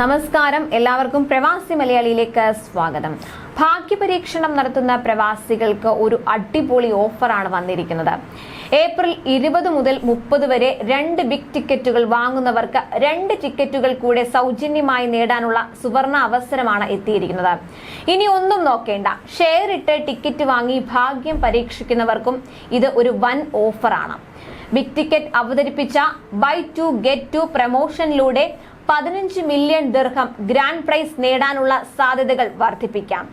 നമസ്കാരം. എല്ലാവർക്കും പ്രവാസി മലയാളിയിലേക്ക് സ്വാഗതം. ഭാഗ്യപരീക്ഷണം നടത്തുന്ന പ്രവാസികൾക്ക് ഒരു അടിപൊളി ഓഫറാണ് വന്നിരിക്കുന്നത്. ഏപ്രിൽ ഇരുപത് മുതൽ മുപ്പത് വരെ രണ്ട് ബിഗ് ടിക്കറ്റുകൾ വാങ്ങുന്നവർക്ക് രണ്ട് ടിക്കറ്റുകൾ കൂടെ സൗജന്യമായി നേടാനുള്ള സുവർണ അവസരമാണ് എത്തിയിരിക്കുന്നത്. ഇനി ഒന്നും നോക്കേണ്ട. ഷെയർ ഇട്ട് ടിക്കറ്റ് വാങ്ങി ഭാഗ്യം പരീക്ഷിക്കുന്നവർക്കും ഇത് ഒരു വൻ ഓഫറാണ്. ബിഗ് ടിക്കറ്റ് അവതരിപ്പിച്ച ബൈ ടു ഗെറ്റ് ടു പ്രമോഷനിലൂടെ പതിനഞ്ച് മില്യൺ ദീർഘം ഗ്രാൻഡ് പ്രൈസ് നേടാനുള്ള സാധ്യതകൾ വർദ്ധിപ്പിക്കാം.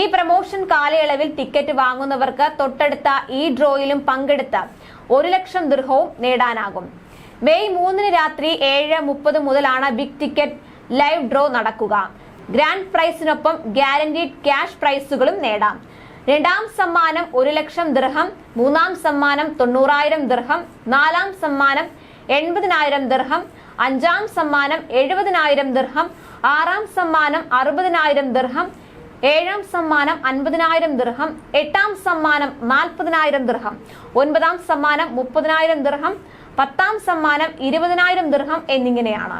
ഈ പ്രമോഷൻ കാലയളവിൽ ടിക്കറ്റ് വാങ്ങുന്നവർക്ക് തൊട്ടടുത്ത ഈ ഡ്രോയിലും പങ്കെടുത്ത് ഒരു ലക്ഷം ദീർഘവും നേടാനാകും. മെയ് മൂന്നിന് രാത്രി ഏഴ് മുപ്പത് മുതലാണ് ബിഗ് ടിക്കറ്റ് ലൈവ് ഡ്രോ നടക്കുക. ഗ്രാൻഡ് പ്രൈസിനൊപ്പം ഗ്യാരണ്ടീഡ് ക്യാഷ് പ്രൈസുകളും നേടാം. രണ്ടാം സമ്മാനം ഒരു ലക്ഷം ദൃഹം മൂന്നാം സമ്മാനം തൊണ്ണൂറായിരം ദൃഹം നാലാം സമ്മാനം എൺപതിനായിരം ദൃഹം അഞ്ചാം സമ്മാനം എഴുപതിനായിരം ദിർഹം ആറാം സമ്മാനം അറുപതിനായിരം ദിർഹം ഏഴാം സമ്മാനം അൻപതിനായിരം ദിർഹം എട്ടാം സമ്മാനം നാൽപ്പതിനായിരം ദിർഹം ഒൻപതാം സമ്മാനം മുപ്പതിനായിരം ദിർഹം പത്താം സമ്മാനം ഇരുപതിനായിരം ദിർഹം എന്നിങ്ങനെയാണ്.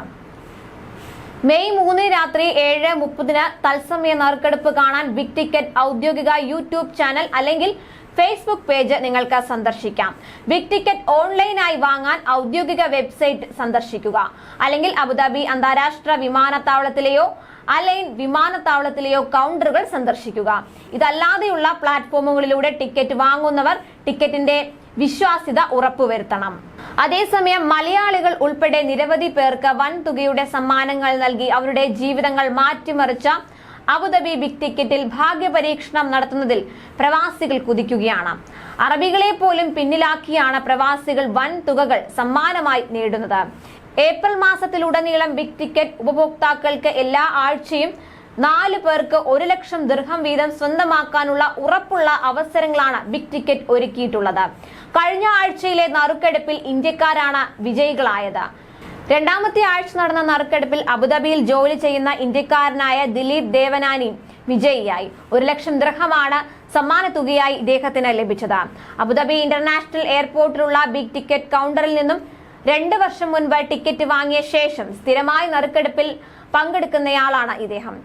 മെയ് മൂന്ന് രാത്രി ഏഴ് മുപ്പതിന് തത്സമയ നറുക്കെടുപ്പ് കാണാൻ ബിഗ് ടിക്കറ്റ് ഔദ്യോഗിക യൂട്യൂബ് ചാനൽ അല്ലെങ്കിൽ ഫേസ്ബുക്ക് പേജ് നിങ്ങൾക്ക് സന്ദർശിക്കാം. ബിഗ് ടിക്കറ്റ് ഓൺലൈനായി വാങ്ങാൻ ഔദ്യോഗിക വെബ്സൈറ്റ് സന്ദർശിക്കുക. അല്ലെങ്കിൽ അബുദാബി അന്താരാഷ്ട്ര വിമാനത്താവളത്തിലെയോ അലൈൻ വിമാനത്താവളത്തിലെയോ കൗണ്ടറുകൾ സന്ദർശിക്കുക. ഇതല്ലാതെയുള്ള പ്ലാറ്റ്ഫോമുകളിലൂടെ ടിക്കറ്റ് വാങ്ങുന്നവർ ടിക്കറ്റിന്റെ വിശ്വാസ്യത ഉറപ്പുവരുത്തണം. അതേസമയം മലയാളികൾ ഉൾപ്പെടെ നിരവധി പേർക്ക് വൻ തുകയുടെ സമ്മാനങ്ങൾ നൽകി അവരുടെ ജീവിതങ്ങൾ മാറ്റിമറിച്ച അബുദാബി ബിഗ് ടിക്കറ്റിൽ ഭാഗ്യപരീക്ഷണം നടത്തുന്നതിൽ പ്രവാസികൾ കുതിക്കുകയാണ്. അറബികളെ പോലും പിന്നിലാക്കിയാണ് പ്രവാസികൾ വൻ തുകകൾ സമ്മാനമായി നേടുന്നത്. ഏപ്രിൽ മാസത്തിലുടനീളം ബിഗ് ടിക്കറ്റ് ഉപഭോക്താക്കൾക്ക് എല്ലാ ആഴ്ചയും നാല് പേർക്ക് ഒരു ലക്ഷം ദീർഘം വീതം സ്വന്തമാക്കാനുള്ള ഉറപ്പുള്ള അവസരങ്ങളാണ് ബിഗ് ടിക്കറ്റ് ഒരുക്കിയിട്ടുള്ളത്. കഴിഞ്ഞ ആഴ്ചയിലെ നറുക്കെടുപ്പിൽ ഇന്ത്യക്കാരാണ് വിജയികളായത്. രണ്ടാമത്തെ ആഴ്ച നടന്ന നറുക്കെടുപ്പിൽ അബുദാബിയിൽ ജോലി ചെയ്യുന്ന ഇന്ത്യക്കാരനായ ദിലീപ് ദേവനാനി വിജയിയായി. ഒരു ലക്ഷം ദൃഹമാണ് സമ്മാന തുകയായി ഇദ്ദേഹത്തിന് ലഭിച്ചത്. അബുദാബി ഇന്റർനാഷണൽ എയർപോർട്ടിലുള്ള ബിഗ് ടിക്കറ്റ് കൗണ്ടറിൽ നിന്നും രണ്ട് വർഷം മുൻപ് ടിക്കറ്റ് വാങ്ങിയ ശേഷം സ്ഥിരമായി നറുക്കെടുപ്പിൽ പങ്കെടുക്കുന്നയാളാണ് ഇദ്ദേഹം.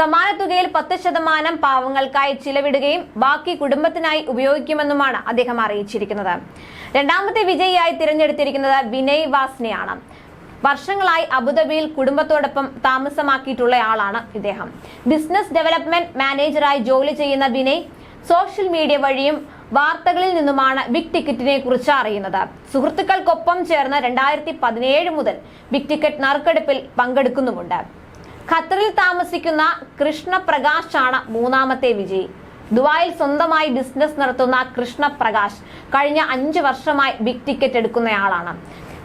സമ്മാന തുകയിൽ പത്ത് ശതമാനം പാവങ്ങൾക്കായി ചിലവിടുകയും ബാക്കി കുടുംബത്തിനായി ഉപയോഗിക്കുമെന്നുമാണ് അദ്ദേഹം അറിയിച്ചിരിക്കുന്നത്. രണ്ടാമത്തെ വിജയിയായി തിരഞ്ഞെടുത്തിരിക്കുന്നത് വിനയ് വാസ്നെയാണ്. വർഷങ്ങളായി അബുദാബിയിൽ കുടുംബത്തോടൊപ്പം താമസമാക്കിയിട്ടുള്ള ആളാണ് ഇദ്ദേഹം. ബിസിനസ് ഡെവലപ്മെന്റ് മാനേജറായി ജോലി ചെയ്യുന്ന വിനയ് സോഷ്യൽ മീഡിയ വഴിയും വാർത്തകളിൽ നിന്നുമാണ് ബിഗ് ടിക്കറ്റിനെ കുറിച്ച് അറിയുന്നത്. സുഹൃത്തുക്കൾക്കൊപ്പം ചേർന്ന് രണ്ടായിരത്തി പതിനേഴ് മുതൽ ബിഗ് ടിക്കറ്റ് നറുക്കെടുപ്പിൽ പങ്കെടുക്കുന്നുമുണ്ട്. ഖത്തറിൽ താമസിക്കുന്ന കൃഷ്ണപ്രകാശ് ആണ് മൂന്നാമത്തെ വിജയി. ദുബായിൽ സ്വന്തമായി ബിസിനസ് നടത്തുന്ന കൃഷ്ണപ്രകാശ് കഴിഞ്ഞ അഞ്ച് വർഷമായി ബിഗ് ടിക്കറ്റ് എടുക്കുന്നയാളാണ്.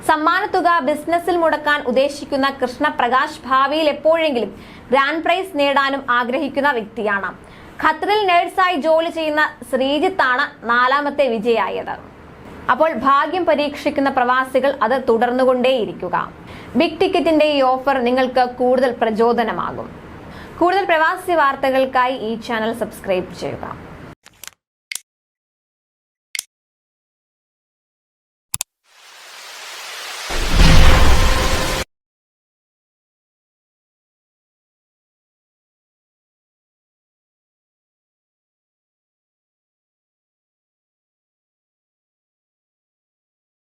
സമ്മാനത്തുക ബിസിനസ്സിൽ മുടക്കാൻ ഉദ്ദേശിക്കുന്ന കൃഷ്ണപ്രകാശ് ഭാവിയിൽ എപ്പോഴെങ്കിലും ഗ്രാൻഡ് പ്രൈസ് നേടാനും ആഗ്രഹിക്കുന്ന വ്യക്തിയാണ്. ഖത്തറിൽ നേഴ്സായി ജോലി ചെയ്യുന്ന ശ്രീജിത്താണ് നാലാമത്തെ വിജയായത് അപ്പോൾ ഭാഗ്യം പരീക്ഷിക്കുന്ന പ്രവാസികൾ അത് തുടർന്നുകൊണ്ടേയിരിക്കുക. ബിഗ് ടിക്കറ്റിന്റെ ഈ ഓഫർ നിങ്ങൾക്ക് കൂടുതൽ പ്രചോദനമാകും. കൂടുതൽ പ്രവാസി വാർത്തകൾക്കായി ഈ ചാനൽ സബ്സ്ക്രൈബ് ചെയ്യുക.